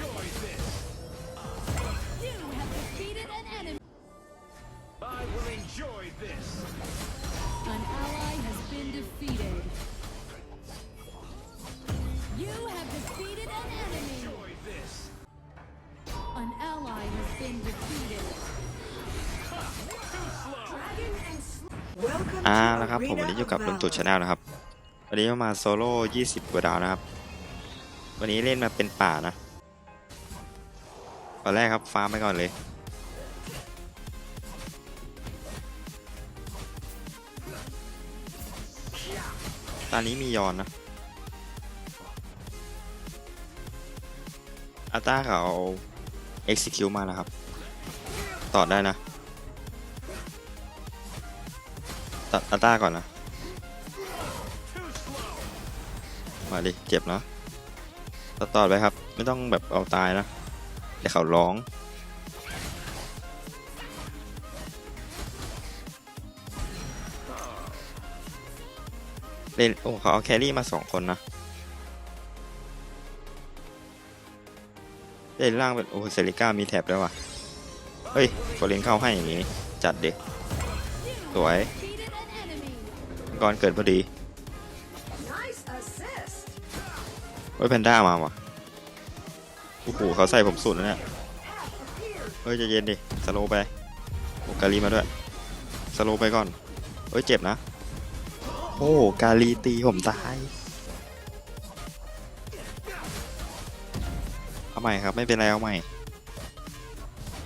enjoy this. You have defeated an enemy. I will enjoy this. An ally has been defeated. You have defeated an enemy. Enjoy this. An ally has been defeated. Too slow. อ่าแล้วครับผมวันนี้อยู่กับลุงตู่ชาแนลนะครับ วันนี้มาโซโล่20กว่าดาวนะครับ วันนี้เล่นมาเป็นป่านะ ตอนแรกครับฟาร์มไปก่อนเลยตอนนี้มียอนนะอาต้าเขาเอา execute มาแล้วครับ ต่อได้นะตัดอาต้าก่อนนะ มาดิ เจ็บนะต่อต่อไปครับ ไม่ต้องแบบเอาตายนะ เดี๋ยวเขาร้องเล่นโอ้เขาเอาแครี่มาสองคนนะเล่นล่างเป็นโอ้เซริก้ามีแท็บด้วยว่ะ เฮ้ยโฟเรนเข้าให้อย่างนี้จัดเด็กสวยก่อนเกิดพอดีเฮ้ยแพนด้ามาว่ะ อ้โหเขาใส่ผมสุดแล้วเนี่ยเฮ้ยจะเย็นดิสโลไปโอ้กาลีมาด้วยสโลไปก่อนเฮ้ยเจ็บนะ โอ้กาลีตีผมตายเอาใหม่ครับไม่เป็นไรเอาใหม่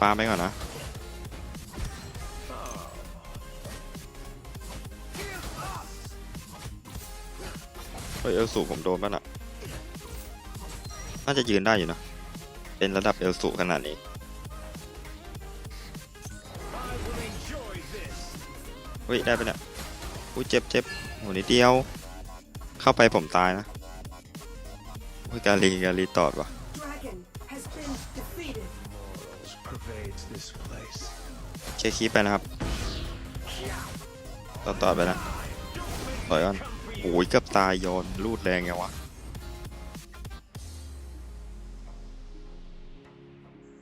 ปาไปก่อนนะเฮ้ยเอลสูผมโดนป่ะน่ะน่าจะยืนได้อยู่นะ เป็นระดับเอลสูขนาดนี้ เฮ้ย ได้ปเนี่ยอุ้ยเจ็บเจ็บโหนิดเดียว เข้าไปผมตายนะอุ้ยกาลีกาลีตอดว่ะเคคีปไปนะครับต่อต่อไปนะต่อยก่อนโอ้ยเกือบตายโยนรูดแรงไงวะ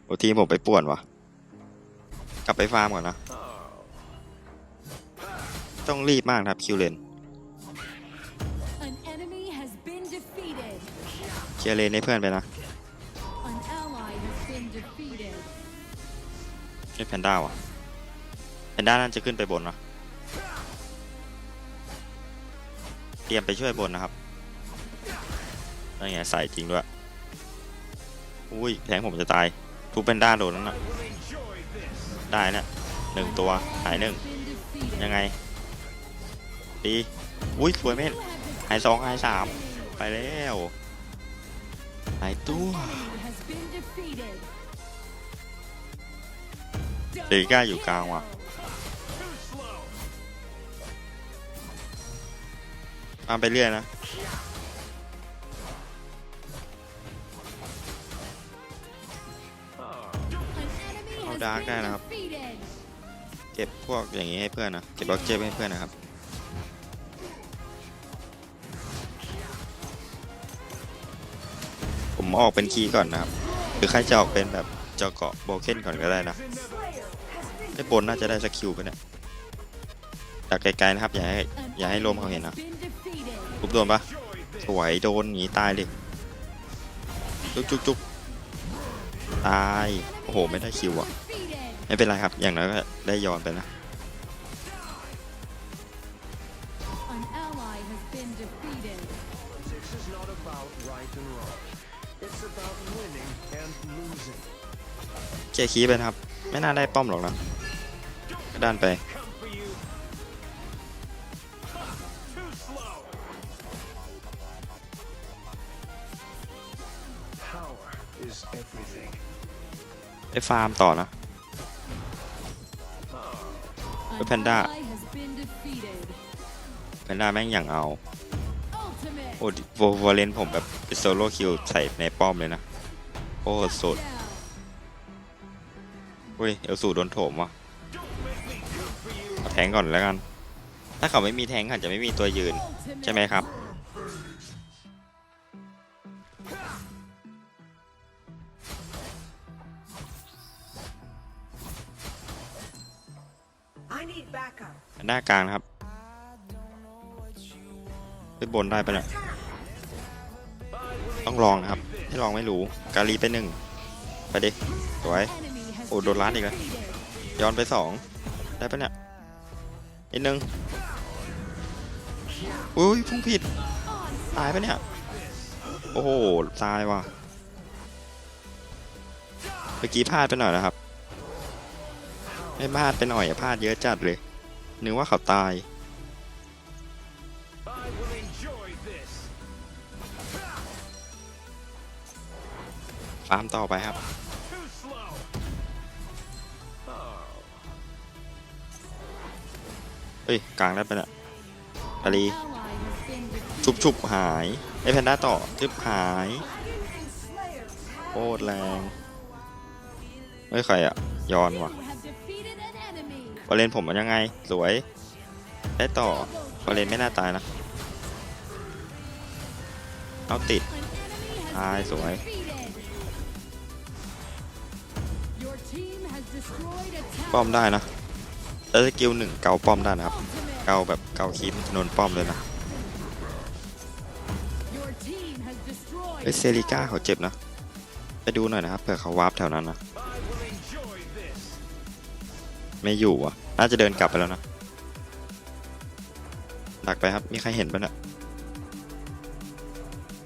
โอ้ทีมผมไปป่วนวะกลับไปฟาร์มก่อนนะ ต้องรีบมากนะครับคิวเลน An enemy has been defeated. เคลียร์เลนให้เพื่อนไปนะ An ally has been defeated. นี่แพนด้าวะแพนด้านั่นจะขึ้นไปบนนะเตรียมไปช่วยบนนะครับนั่นไงใส่จริงด้วย อุ้ยแทงผมจะตาย ทุกแพนด้าโดนแล้วนะได้นี่ยหนึ่งตัวหายหนึ่งยังไงดีอุ้ยสวยเม่นหายสองหายสามไปแล้วหายตัวเดก้าอยู่กลางว่ะตามไปเรื่อยนะ ดาร์ก been ได้นะครับ defeated. เก็บพวกอย่างนี้ให้เพื่อนนะ เก็บบล็อกเจ็บให้เพื่อนนะครับ ผมออกเป็นคีย์ก่อนนะครับ หรือใครจะออกเป็นแบบเจาะเกาะโบเคนก่อนก็ได้นะ Slayer has been ไอ้บนน่าจะได้สกิลไปเนี่ยจากไกลๆนะครับ อย่าให้ An อย่าให้ลม enemy เขาเห็นนะ has been defeated. ทุบโดนปะ Enjoy this. สวยโดนหนีตายดิจุกจุกจุกตาย โอ้โห ไม่ได้คิวอะ Defeated. ไม่เป็นไรครับ อย่างน้อยก็ได้ยอนไปนะ An ally has been defeated. Politics is not about right and wrong. It's about winning and losing. เคลียร์คีย์ไปนะครับ ไม่น่าได้ป้อมหรอกนะก็ด้านไป Come for you. Too slow. Power is everything. ไปฟาร์มต่อนะ An Cái Panda. ally has been defeated. แพนด้าแม่งอย่างเอา โอ้โวโวเลนผมแบบเป็นโซโล่คิวใส่ในป้อมเลยนะ โอ้สุดอุ้ย เอลสูโดนโถมว่ะเอาแทงก่อนแล้วกัน ถ้าเขาไม่มีแทงอาจจะไม่มีตัวยืน ใช่ไหมครับ backup. แพนด้ากลางนะครับไปบนได้ปะเนี่ยต้องลองนะครับให้ลองไม่รู้กาลีไปหนึ่งไปดิสวยโอ้โดนล้านอีกแล้วย้อนไปสองได้ปะเนี่ยอีกหนึ่งอุ้ยพุ่งผิดตายปะเนี่ยโอ้โหตายว่ะเมื่อกี้พลาดไปหน่อยนะครับ ไม่พลาดไปหน่อยพลาดเยอะจัดเลย นึกว่าเขาตาย ฟาร์มต่อไปครับ เฮ้ย กลางได้ไปละอาลีชุบชุบหาย ไอแพนด้าต่อทึบหายโคตรแรง ไม่ใครอะยอนว่ะ enemy. วอลเลนผมมันยังไง สวย ได้ต่อวอลเลนไม่น่าตายนะ เอาติด ตายสวยป้อมได้นะแล้วสกิลหนึ่งเกาป้อมได้นะครับ เกาแบบเกาคีบนนป้อมเลยนะเฮ้ยเซริก้าเขาเจ็บนะ ไปดูหน่อยนะครับเผื่อเขาวาร์ปแถวนั้นนะ ไม่อยู่อะ น่าจะเดินกลับไปแล้วนะดักไปครับ มีใครเห็นปะเนี่ย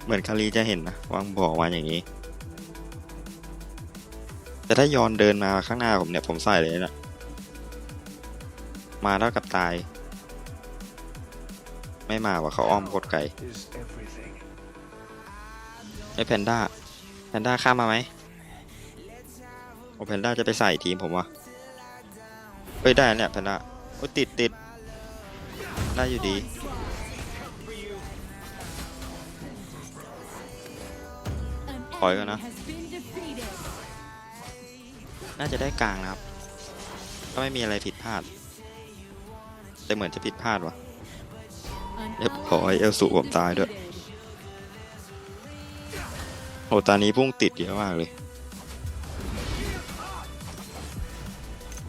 เหมือนคารีจะเห็นนะ วางบอกมาอย่างนี้ แต่ถ้ายอนเดินมาข้างหน้าผมเนี่ย ผมใส่เลยนะ มาเท่ากับตาย ไม่มาว่ะเขาอ้อมโคตรไกลไอ้แพนด้า แพนด้าข้ามมาไหมโอ้แพนด้าจะไปใส่ทีมผมวะ เฮ้ยได้เนี่ยพนด้าโอ้ติดติดได้อยู่ดี An Hỏi enemy rồi nè. has been defeated. น่าจะได้กลางนะครับถ้าไม่มีอะไรผิดพลาด แต่เหมือนจะผิดพลาดวะเรียบร้อยเอลสูผมตายด้วย โอ้ตอนนี้พุ่งติดเยอะมากเลย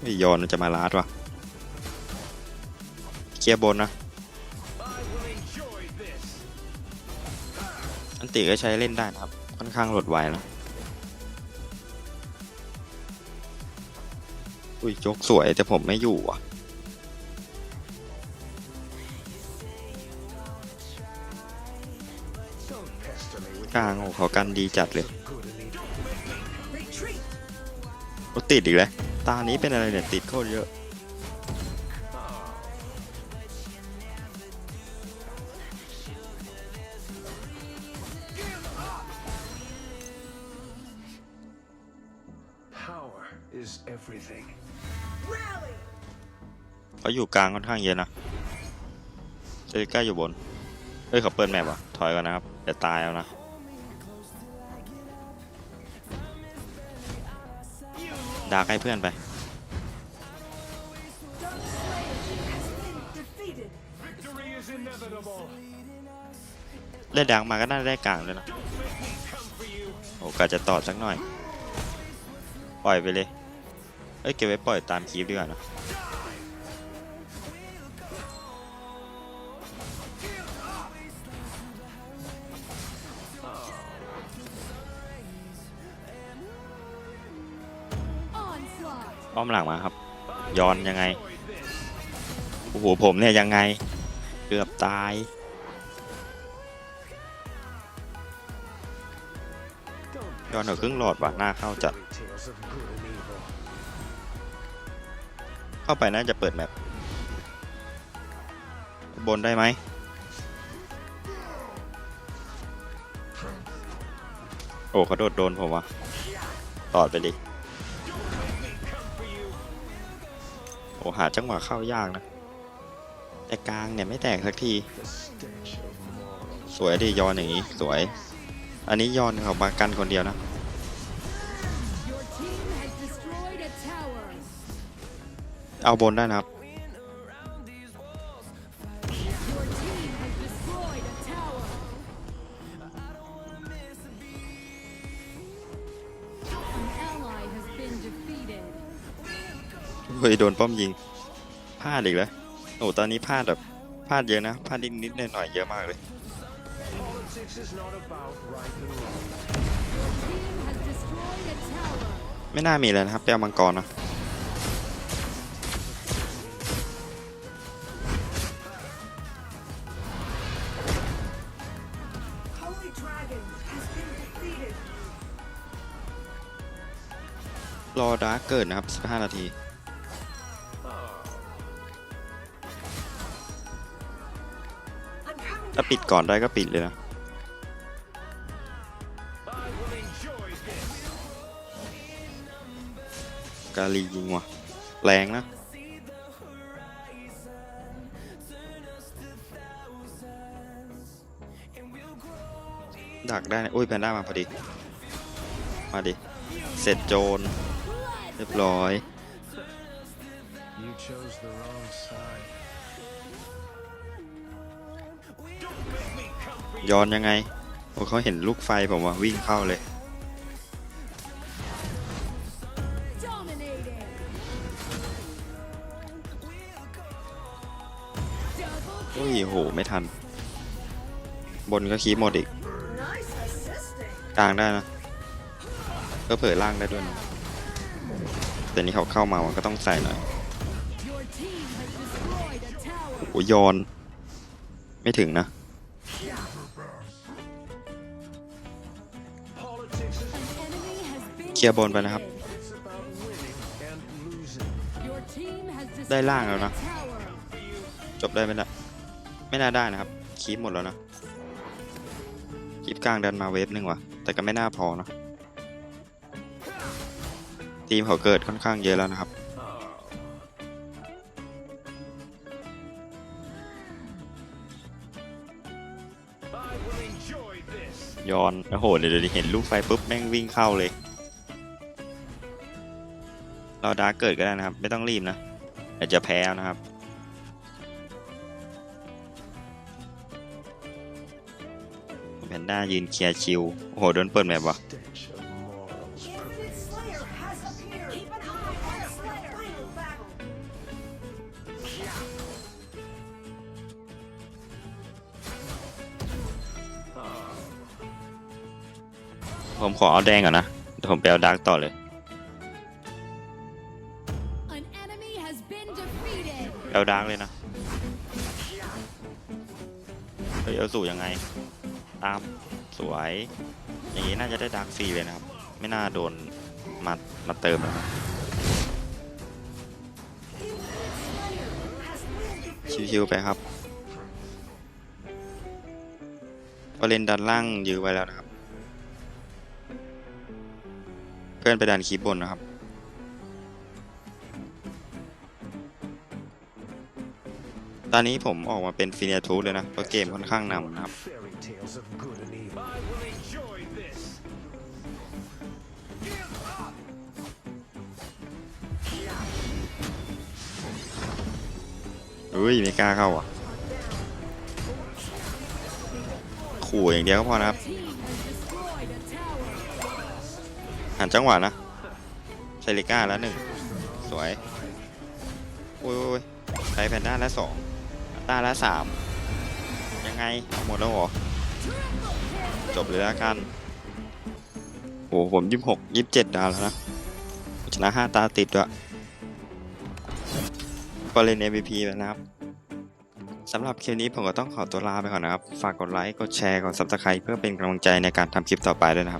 ไอ้ยอนมันจะมาลาดวะเคลียร์บนนะอันติก็ใช้เล่นได้นะครับ ค่อนข้างโหลดไวนะอุ้ยจกสวยแต่ผมไม่อยู่อะกลางโอ้เขากันดีจัดเลยโอ้ติดอีกแล้ว ตานี้เป็นอะไรเนี่ย ติดโคตรเยอะ Power is everything. Rally. เขาอยู่กลางค่อนข้างเยอะนะเซริก้าอยู่บน เฮ้ยเขาเปิดแมปว่ะ ถอยก่อนนะครับ เดี๋ยวตายเอานะ ดาใกให้เพื่อนไป เล่นดังมาก็น่าได้กลางเลยนะโอกาสจะต่อสักหน่อย ปล่อยไปเลย เอ้ยเก็บไว้ปล่อยตามคลิปดีกว่านะ อ้อมหลังมาครับ ย้อนยังไง โอ้โห ผมเนี่ยยังไง เกือบตาย ย้อนเหอครึ่งหลอดว่ะหน้าเข้าจัด เข้าไปน่าจะเปิดแมปบนได้ไหมโอ้เขาโดดโดนผมวะตอดไปดิ โอ้หาจังหวะเข้ายากนะ แต่กลางเนี่ยไม่แตกสักที สวยดิยอนอย่างนี้สวย อันนี้ยอนเขามากันคนเดียวนะ เอาบนได้นะครับ ยโดนป้อมยิงพลาดอีกแล้วโอ้ตอนนี้พลาดแบบพลาดเยอะนะพลาดนิดนิดๆหน่อยๆเยอะมากเลยไม่น่ามีเลยนะครับไปเอมังกรนะรอดาร์กเกิดนะครับ 15 นาที ถ้าปิดก่อนได้ก็ปิดเลยนะ กาลียิงว่ะ แรงนะ ดักได้นะอุ้ยแพนด้ามาพอดี มาดิ เสร็จโจรเรียบร้อย You chose the wrong side. ย้อนยังไงโอ้เขาเห็นลูกไฟผมว่าวิ่งเข้าเลย Dominating. Double อุ้ยโห ไม่ทัน บนก็คีบหมดอีก กลางได้นะก็เผยล่างได้ด้วยนะแต่นี่เขาเข้ามามันก็ต้องใส่หน่อยโอ้ยอน ไม่ถึงนะ เคลียร์บนไปนะครับ ได้ล่างแล้วนะ จบได้ไหมล่ะไม่น่าได้นะครับ คีบหมดแล้วนะ คีบกลางดันมาเวฟหนึ่งว่ะ แต่ก็ไม่น่าพอนะ ทีมเขาเกิดค่อนข้างเยอะแล้วนะครับ ย้อนโอ้โหเดี๋ยวเดี๋ยวเห็นลูกไฟปุ๊บแม่งวิ่งเข้าเลย เราดาร์กเกิดก็ได้นะครับ ไม่ต้องรีบนะอาจจะแพ้นะครับแพนด้ายืนเคลียร์ชิวโอ้โหโดนเปิดแบบวะ ผมขอเอาแดงก่อนนะเดี๋ยวผมไปเอาดาร์กต่อเลย An enemy has been defeated. ไปเอาดาร์กเลยนะเฮ้ยเอาสู่ยังไง ตามสวย อย่างนี้น่าจะได้ดาร์กฟรีเลยนะครับ ไม่น่าโดนมามาเติมนะครับ Has been defeated. ชิวๆไปครับพอเล่นดันล่างยื้อไว้แล้วนะครับ เพื่อนไปดันคีบบนนะครับ ตอนนี้ผมออกมาเป็นฟิเนียทูเลยนะ เพราะเกมค่อนข้างนำนะครับอุ้ยไม่กล้าเข้าอะ ขู่อย่างเดียวก็พอนะครับ หันจังหวะนะเซริก้าแล้วหนึ่งสวยโอ้ยโอ้ยไทแพนด้าแล้วสองตตาแล้วสามยังไงเอาหมดแล้วเหรอ จบเลยแล้วกันโอ้โหผมยี่หกยี่เจ็ดดาวแล้วนะชนะห้าตาติดด้วยก็เล่น MVP ไปนะครับสำหรับคลิปนี้ผมก็ต้องขอตัวลาไปก่อนนะครับ ฝากกดไลค์ กดแชร์ กด Subscribe เพื่อเป็นกำลังใจในการทำคลิปต่อไปด้วยนะครับ